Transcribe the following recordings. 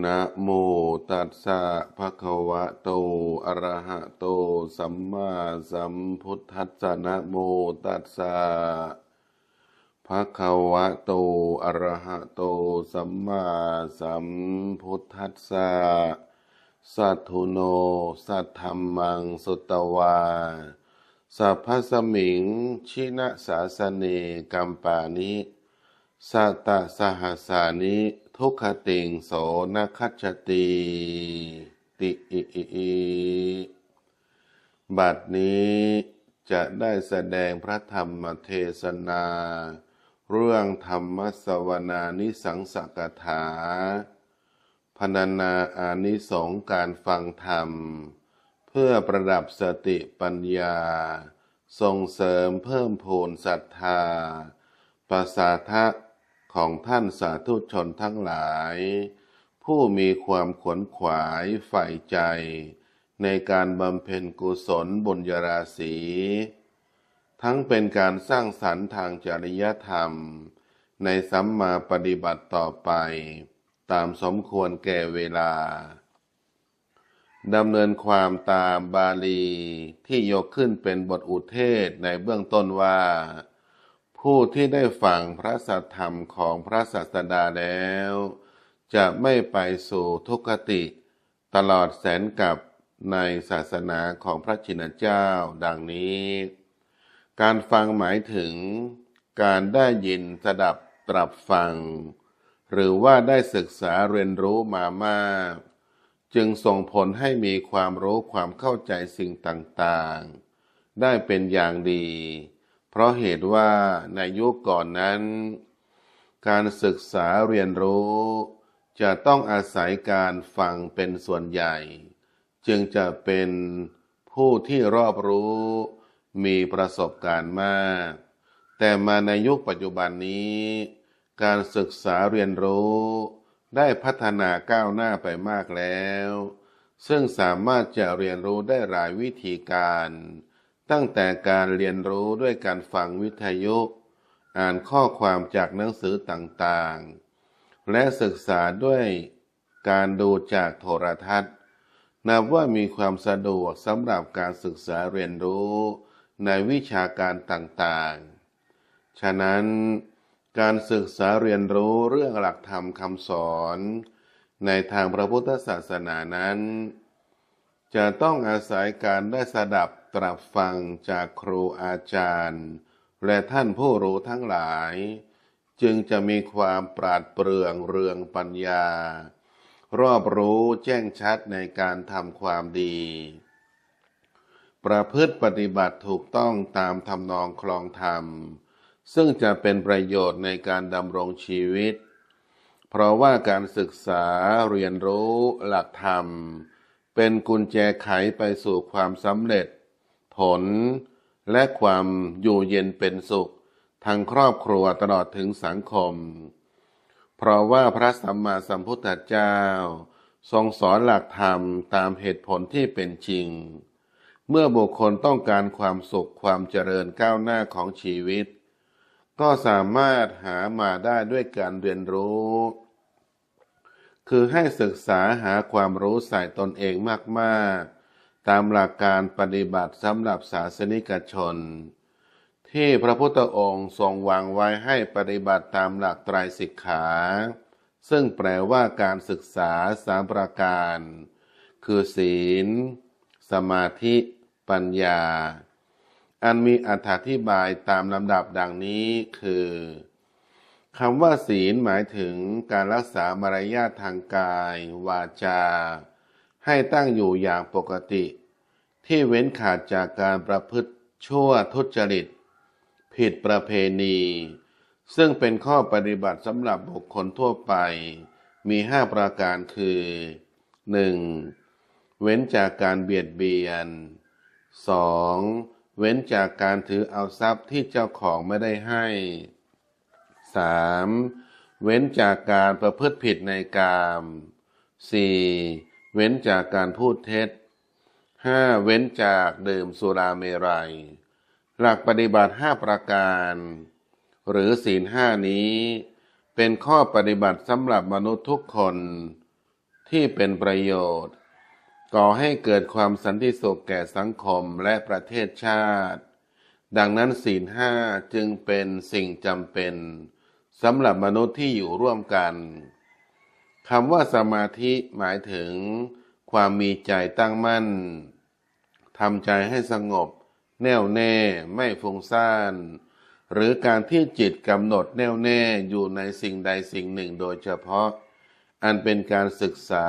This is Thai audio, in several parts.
นะโมตัสสะภะคะวะโต อะระหะโต สัมมาสัมพุทธัสสะนะโมตัสสะภะคะวะโต อะระหะโต สัมมาสัมพุทธัสสะ สัทธุโน สัทธัมมังสุตวา สัพพสมิง ชินะสาสเนกัมปานิ สัตสหัสานิทุกขติงโสนคัจติติอิอิอิบัดนี้จะได้แสดงพระธรรมเทศนา เรื่องธรรมสวนานิสังสกถาพรรณนาอานิสงการฟังธรรม เพื่อประดับสติปัญญา ส่งเสริมเพิ่มพูนศรัทธาประสาทะ ของท่านสาธุชนทั้งหลาย ผู้มีความขวนขวายใฝ่ใจ ในการบำเพ็ญกุศลบุญราศีทั้งเป็นการสร้างสรรค์ทางจริยธรรม ในสัมมาปฏิบัติต่อไป ตามสมควรแก่เวลาดำเนินความตามบาลีที่ยกขึ้นเป็นบทอุเทศในเบื้องต้นว่า ผู้ที่ได้ฟังพระสัทธรรมของพระศาสดาแล้ว จะไม่ไปสู่ทุกขติ ตลอดแสนกับในศาสนาของพระชินเจ้าดังนี้ การฟังหมายถึง การได้ยินสดับตรับฟัง หรือว่าได้ศึกษาเรียนรู้มามาก จึงส่งผลให้มีความรู้ความเข้าใจสิ่งต่างๆ ได้เป็นอย่างดี เพราะเหตุว่าในยุคก่อนนั้น การศึกษาเรียนรู้ จะต้องอาศัยการฟังเป็นส่วนใหญ่ จึงจะเป็นผู้ที่รอบรู้มีประสบการณ์มาก แต่มาในยุคปัจจุบันนี้ การศึกษาเรียนรู้ ได้พัฒนาก้าวหน้าไปมากแล้ว ซึ่งสามารถจะเรียนรู้ได้หลายวิธีการ ตั้งแต่การเรียนรู้ด้วยการฟังวิทยุ อ่านข้อความจากหนังสือต่างๆ และศึกษาด้วยการดูจากโทรทัศน์ นับว่ามีความสะดวกสำหรับการศึกษาเรียนรู้ในวิชาการต่างๆ ฉะนั้นการศึกษาเรียนรู้เรื่องหลักธรรมคำสอน ในทางพระพุทธศาสนานั้น จะต้องอาศัยการได้สดับ ตรับฟังจากครูอาจารย์ และท่านผู้รู้ทั้งหลาย จึงจะมีความปราดเปรื่อง เรืองปัญญา รอบรู้แจ้งชัดในการทำความดี ประพฤติปฏิบัติถูกต้องตามทำนองคลองธรรม ซึ่งจะเป็นประโยชน์ในการดำรงชีวิต เพราะว่าการศึกษาเรียนรู้หลักธรรม เป็นกุญแจไขไปสู่ความสำเร็จ ผล และความอยู่เย็นเป็นสุขทางครอบครัวตลอดถึงสังคม เพราะว่าพระสัมมาสัมพุทธเจ้า ทรงสอนหลักธรรมตามเหตุผลที่เป็นจริง เมื่อบุคคลต้องการความสุขความเจริญก้าวหน้าของชีวิต ก็สามารถหามาได้ด้วยการเรียนรู้คือให้ศึกษาหาความรู้ใส่ตนเองมาก ๆ ตามหลักการปฏิบัติสำหรับศาสนิกชน ที่พระพุทธองค์ทรงวางไว้ให้ปฏิบัติตามหลักไตรสิกขา ซึ่งแปลว่าการศึกษาสามประการ คือศีล สมาธิ ปัญญา อันมีอธิบายตามลำดับดังนี้คือคำว่าศีลหมายถึงการรักษามารยาททางกาย วาจา ให้ตั้งอยู่อย่างปกติ ที่เว้นขาดจากการประพฤติชั่วทุจริต ผิดประเพณี ซึ่งเป็นข้อปฏิบัติสำหรับบุคคลทั่วไป มีห้าประการคือ 1. เว้นจากการเบียดเบียน 2. เว้นจากการถือเอาทรัพย์ที่เจ้าของไม่ได้ให้ 3. เว้นจากการประพฤติผิดในกาม 4. เว้นจากการพูดเท็จ 5. เว้นจากดื่มสุราเมรัย หลักปฏิบัติ5ประการ หรือศีลห้านี้ เป็นข้อปฏิบัติสำหรับมนุษย์ทุกคนที่เป็นประโยชน์ก่อให้เกิดความสันติสุขแก่สังคมและประเทศชาติ ดังนั้นศีลห้าจึงเป็นสิ่งจำเป็นสำหรับมนุษย์ที่อยู่ร่วมกัน คำว่าสมาธิหมายถึงความมีใจตั้งมั่นทำใจให้สงบ แน่วแน่ไม่ฟุ้งซ่าน หรือการที่จิตกำหนดแน่วแน่อยู่ในสิ่งใดสิ่งหนึ่งโดยเฉพาะ อันเป็นการศึกษา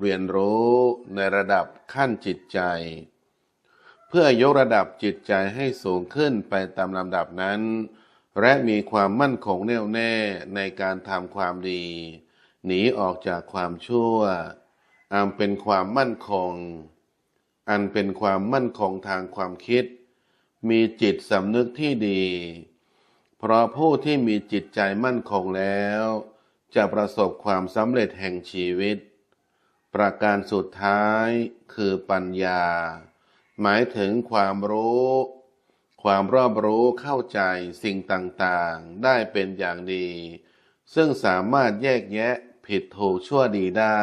เรียนรู้ในระดับขั้นจิตใจ เพื่อยกระดับจิตใจให้สูงขึ้นไปตามลำดับนั้น และมีความมั่นคงแน่วแน่ในการทำความดี หนีออกจากความชั่วอันเป็นความมั่นคง อันเป็นความมั่นคงทางความคิด มีจิตสำนึกที่ดี เพราะผู้ที่มีจิตใจมั่นคงแล้ว จะประสบความสำเร็จแห่งชีวิต ประการสุดท้ายคือปัญญา หมายถึงความรู้ ความรอบรู้เข้าใจสิ่งต่างๆ ได้เป็นอย่างดีซึ่งสามารถแยกแยะ ผิดถูกชั่วดีได้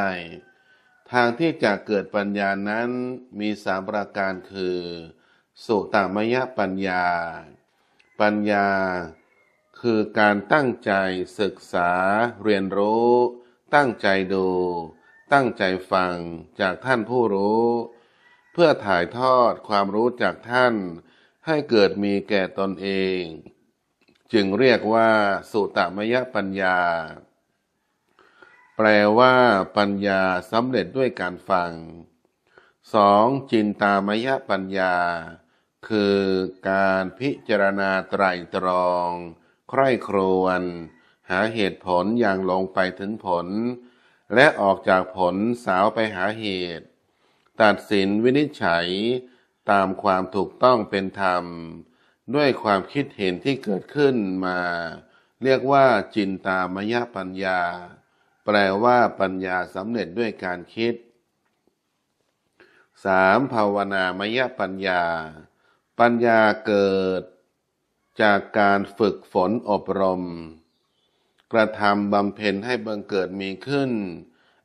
ทางที่จะเกิดปัญญานั้นมีสามประการคือ สุตามยปัญญา ปัญญาคือการตั้งใจศึกษาเรียนรู้ ตั้งใจดู ตั้งใจฟังจากท่านผู้รู้ เพื่อถ่ายทอดความรู้จากท่านให้เกิดมีแก่ตนเอง จึงเรียกว่าสุตมยปัญญา แปลว่าปัญญาสำเร็จด้วยการฟัง 2. จินตามยปัญญา คือการพิจารณาไตรตรอง ใคร่ครวญหาเหตุผลอย่างลงไปถึงผล และออกจากผลสาวไปหาเหตุ ตัดสินวินิจฉัยตามความถูกต้องเป็นธรรม ด้วยความคิดเห็นที่เกิดขึ้นมา เรียกว่าจินตามยปัญญา แปลว่าปัญญาสำเร็จด้วยการคิด 3. ภาวนามยปัญญา ปัญญาเกิด จากการฝึกฝนอบรม กระทำบำเพ็ญให้บังเกิดมีขึ้น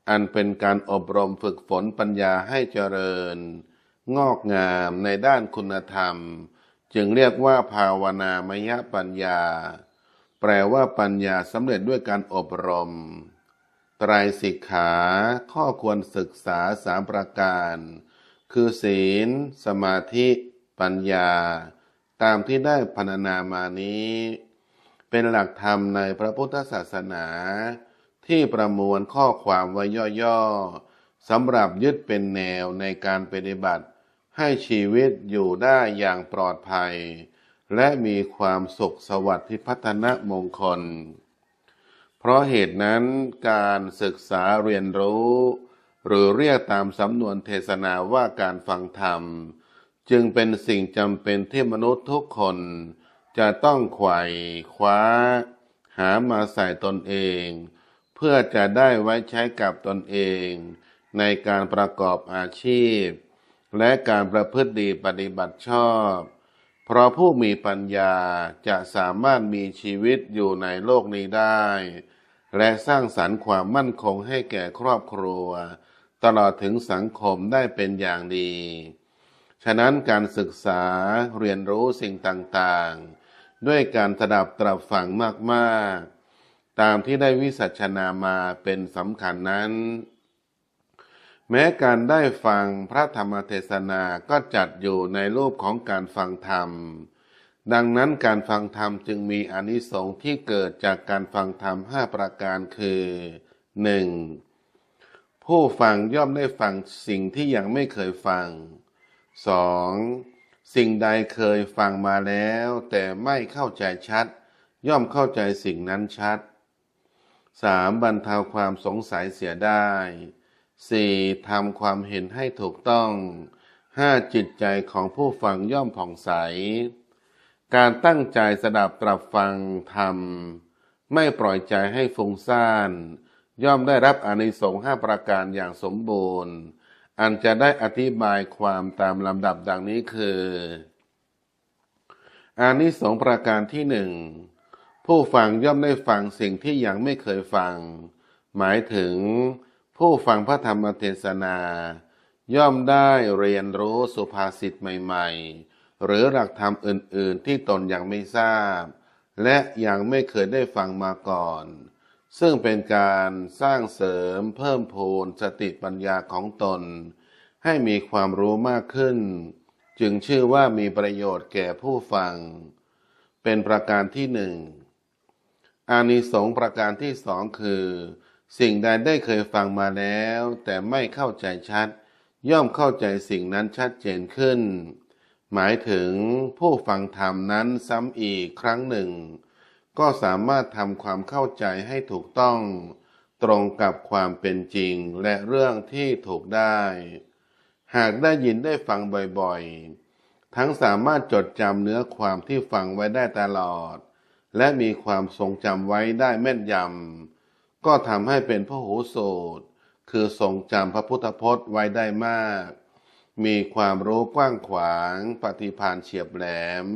อันเป็นการอบรมฝึกฝนปัญญาให้เจริญ งอกงามในด้านคุณธรรม จึงเรียกว่าภาวนามยปัญญา แปลว่าปัญญาสำเร็จด้วยการอบรม ไตรสิกขาข้อควรศึกษาสามประการ คือศีล สมาธิปัญญา ตามที่ได้พรรณนามานี้ เป็นหลักธรรมในพระพุทธศาสนา ที่ประมวลข้อความไว้ย่อๆสำหรับยึดเป็นแนวในการปฏิบัติ ให้ชีวิตอยู่ได้อย่างปลอดภัย และมีความสุขสวัสดิ์ที่พัฒนมงคล เพราะเหตุนั้นการศึกษาเรียนรู้ หรือเรียกตามสำนวนเทศนาว่าการฟังธรรม จึงเป็นสิ่งจำเป็นที่มนุษย์ทุกคน จะต้องไขว่คว้า หามาใส่ตนเอง เพื่อจะได้ไว้ใช้กับตนเอง ในการประกอบอาชีพ และการประพฤติดีปฏิบัติชอบเพราะผู้มีปัญญาจะสามารถมีชีวิตอยู่ในโลกนี้ได้ และสร้างสรรค์ความมั่นคงให้แก่ครอบครัว ตลอดถึงสังคมได้เป็นอย่างดี ฉะนั้นการศึกษาเรียนรู้สิ่งต่างๆ ด้วยการสดับตรับฟังมากๆ ตามที่ได้วิสัชนามาเป็นสำคัญนั้น แม้การได้ฟังพระธรรมเทศนาก็จัดอยู่ในรูปของการฟังธรรม ดังนั้นการฟังธรรมจึงมีอานิสงส์ที่เกิดจากการฟังธรรมห้าประการคือ 1. ผู้ฟังย่อมได้ฟังสิ่งที่ยังไม่เคยฟัง 2. สิ่งใดเคยฟังมาแล้ว แต่ไม่เข้าใจชัด ย่อมเข้าใจสิ่งนั้นชัด 3. บรรเทาความสงสัยเสียได้ 4. ทำความเห็นให้ถูกต้อง 5. จิตใจของผู้ฟังย่อมผ่องใส การตั้งใจสดับตรับฟังธรรม ไม่ปล่อยใจให้ฟุ้งซ่าน ย่อมได้รับอานิสงส์ห้าประการอย่างสมบูรณ์ อันจะได้อธิบายความตามลำดับดังนี้คืออานิสงส์ประการที่หนึ่งผู้ฟังย่อมได้ฟังสิ่งที่ยังไม่เคยฟัง หมายถึง ผู้ฟังพระธรรมเทศนา ย่อมได้เรียนรู้สุภาษิตใหม่ ๆ หรือหลักธรรมอื่น ๆ ที่ตนยังไม่ทราบ และยังไม่เคยได้ฟังมาก่อน ซึ่งเป็นการสร้างเสริมเพิ่มพูนสติปัญญาของตน ให้มีความรู้มากขึ้น จึงชื่อว่ามีประโยชน์แก่ผู้ฟัง เป็นประการที่หนึ่งอานิสงส์ประการที่สองคือ สิ่งใดได้เคยฟังมาแล้ว แต่ไม่เข้าใจชัด ย่อมเข้าใจสิ่งนั้นชัดเจนขึ้น หมายถึงผู้ฟังธรรมนั้นซ้ำอีกครั้งหนึ่ง ก็สามารถทำความเข้าใจให้ถูกต้อง ตรงกับความเป็นจริงและเรื่องที่ถูกได้ หากได้ยินได้ฟังบ่อยๆ ทั้งสามารถจดจำเนื้อความที่ฟังไว้ได้ตลอด และมีความทรงจำไว้ได้แม่นยำก็ทำให้เป็นพระหูสูตรคือทรงจำพระพุทธพจน์ไว้ได้มาก มีความรู้กว้างขวาง ปฏิภาณเฉียบแหลม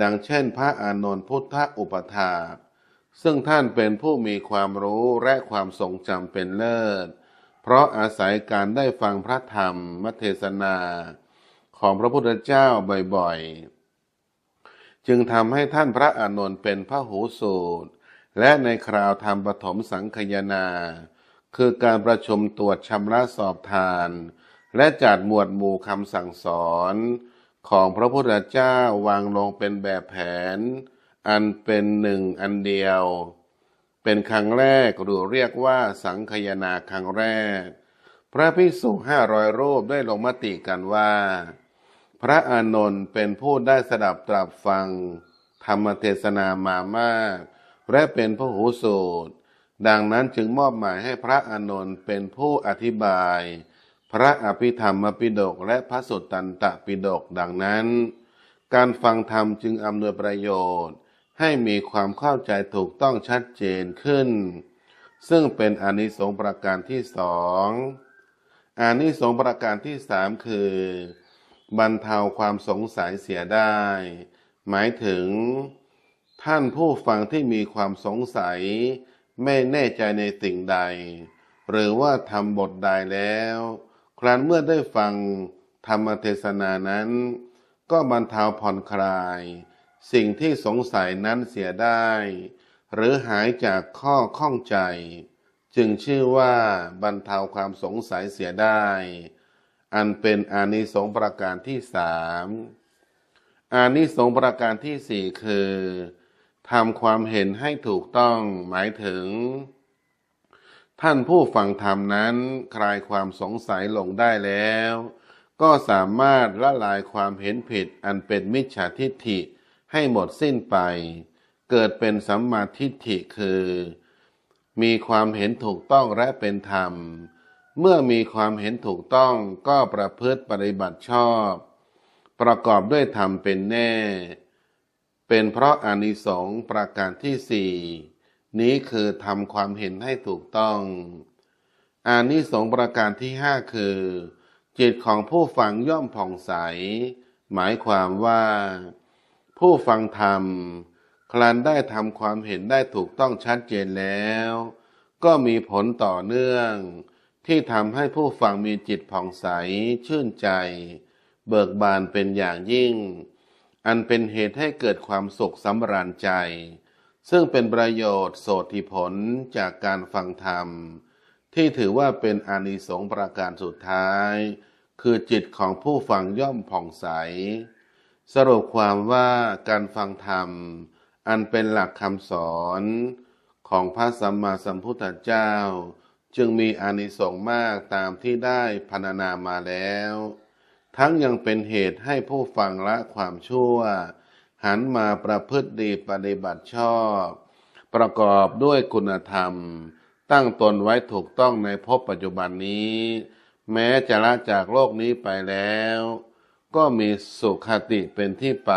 ดังเช่นพระอานนท์พุทธอุปถาซึ่งท่านเป็นผู้มีความรู้และความทรงจำเป็นเลิศ เพราะอาศัยการได้ฟังพระธรรมมเทศนา ของพระพุทธเจ้าบ่อยๆ จึงทำให้ท่านพระอานนท์เป็นพระหูสูตร และในคราวทำปฐมสังคยนา คือการประชุมตรวจชำระสอบทาน และจัดหมวดหมู่คำสั่งสอนของพระพุทธเจ้าวางลงเป็นแบบแผน อันเป็นหนึ่งอันเดียว เป็นครั้งแรกหรือเรียกว่าสังคยนาครั้งแรก พระภิกษุห้าร้อยรูปได้ลงมติกันว่า พระอานนท์เป็นผู้ได้สดับตรับฟัง ธรรมเทศนามามาก และเป็นพระหูสูตร ดังนั้นจึงมอบหมายให้พระอานนท์เป็นผู้อธิบาย พระอภิธรรมปิฎกและพระสุตตันตปิฎกดังนั้น การฟังธรรมจึงอำนวยประโยชน์ ให้มีความเข้าใจถูกต้องชัดเจนขึ้น ซึ่งเป็นอนิสงส์ประการที่สองอานิสงส์ประการที่สามคือ บรรเทาความสงสัยเสียได้ หมายถึง ท่านผู้ฟังที่มีความสงสัย ไม่แน่ใจในสิ่งใด หรือว่าทำบทใดแล้ว ครั้นเมื่อได้ฟังธรรมเทศนานั้น ก็บรรเทาผ่อนคลาย สิ่งที่สงสัยนั้นเสียได้ หรือหายจากข้อข้องใจ จึงชื่อว่าบรรเทาความสงสัยเสียได้ อันเป็นอานิสงส์ประการที่สามอานิสงส์ประการที่สี่คือทำความเห็นให้ถูกต้องหมายถึง ท่านผู้ฟังธรรมนั้นคลายความสงสัยลงได้แล้ว ก็สามารถละลายความเห็นผิดอันเป็นมิจฉาทิฏฐิให้หมดสิ้นไป เกิดเป็นสัมมาทิฏฐิคือ มีความเห็นถูกต้องและเป็นธรรม เมื่อมีความเห็นถูกต้องก็ประพฤติปฏิบัติชอบ ประกอบด้วยธรรมเป็นแน่ เป็นเพราะอานิสงส์ประการที่สี่ นี้คือทำความเห็นให้ถูกต้อง อานิสงส์ประการที่ห้าคือ จิตของผู้ฟังย่อมผ่องใส หมายความว่า ผู้ฟังธรรม คลันได้ทำความเห็นได้ถูกต้องชัดเจนแล้ว ก็มีผลต่อเนื่อง ที่ทำให้ผู้ฟังมีจิตผ่องใส ชื่นใจ เบิกบานเป็นอย่างยิ่ง อันเป็นเหตุให้เกิดความสุขสำราญใจ ซึ่งเป็นประโยชน์โสติผลจากการฟังธรรม ที่ถือว่าเป็นอานิสงส์ประการสุดท้าย คือจิตของผู้ฟังย่อมผ่องใส สรุปความว่าการฟังธรรม อันเป็นหลักคำสอนของพระสัมมาสัมพุทธเจ้า จึงมีอานิสงส์มากตามที่ได้พรรณนามาแล้ว ทั้งยังเป็นเหตุให้ผู้ฟังละความชั่ว หันมาประพฤติดีปฏิบัติชอบ ประกอบด้วยคุณธรรม ตั้งตนไว้ถูกต้องในภพปัจจุบันนี้ แม้จะละจากโลกนี้ไปแล้ว ก็มีสุขติเป็นที่ไป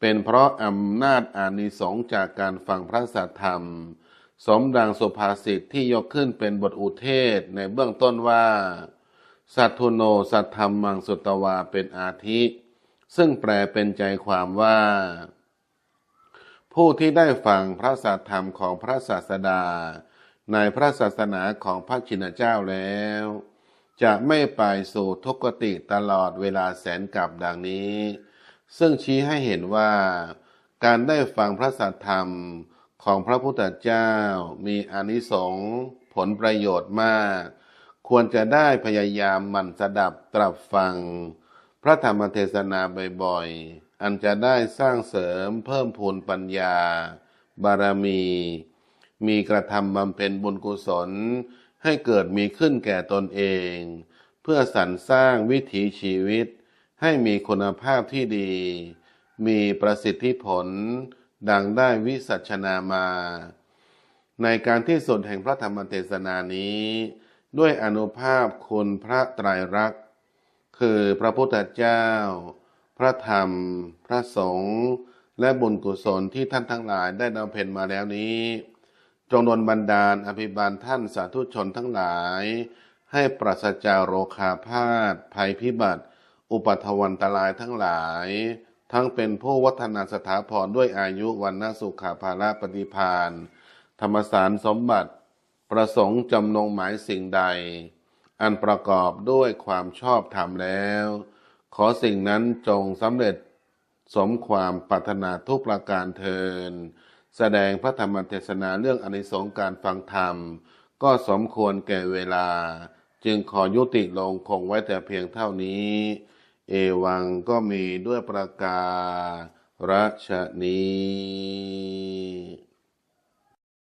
เป็นเพราะอำนาจอานิสงส์จากการฟังพระสัทธรรม สมดังสุภาษิตที่ยกขึ้นเป็นบทอุเทศในเบื้องต้นว่า สัทธุโนสัทธรรมังสุตวาเป็นอาทิ ซึ่งแปลเป็นใจความว่า ผู้ที่ได้ฟังพระสัทธรรมของพระศาสดา ในพระศาสนาของพระชินเจ้าแล้ว จะไม่ไปสู่ทุกติตลอดเวลาแสนกับดังนี้ ซึ่งชี้ให้เห็นว่า การได้ฟังพระสัทธรรมของพระพุทธเจ้ามีอานิสงส์ผลประโยชน์มาก ควรจะได้พยายามหมั่นสดับตรับฟัง พระธรรมเทศนาบ่อยๆ อันจะได้สร้างเสริมเพิ่มพูนปัญญา บารมี มีกระทำบำเพ็ญบุญกุศล ให้เกิดมีขึ้นแก่ตนเอง เพื่อสรรสร้างวิถีชีวิต ให้มีคุณภาพที่ดี มีประสิทธิผล ดังได้วิสัชนามา ในการที่สุดแห่งพระธรรมเทศนานี้ ด้วยอนุภาพคุณพระไตรรักษ คือพระพุทธเจ้า พระธรรม พระสงฆ์และบุญกุศลที่ท่านทั้งหลายได้นำเพ็ญมาแล้วนี้ จงดลบันดาลอภิบาลท่านสาธุชนทั้งหลาย ให้ปราศจากโรคาพาธภัยพิบัติ อุปัทวันตรายทั้งหลาย ทั้งเป็นผู้วัฒนาสถาพรด้วยอายุวันนสุขาภาละปฏิพานธรรมสารสมบัติ ประสงค์จำนงหมายสิ่งใด อันประกอบด้วยความชอบธรรมแล้ว ขอสิ่งนั้นจงสำเร็จสมความปรารถนาทุกประการเทิน แสดงพระธรรมเทศนาเรื่องอนิสงส์การฟังธรรม ก็สมควรแก่เวลา จึงขอยุติลงคงไว้แต่เพียงเท่านี้ เอวังก็มีด้วยประการรชนี้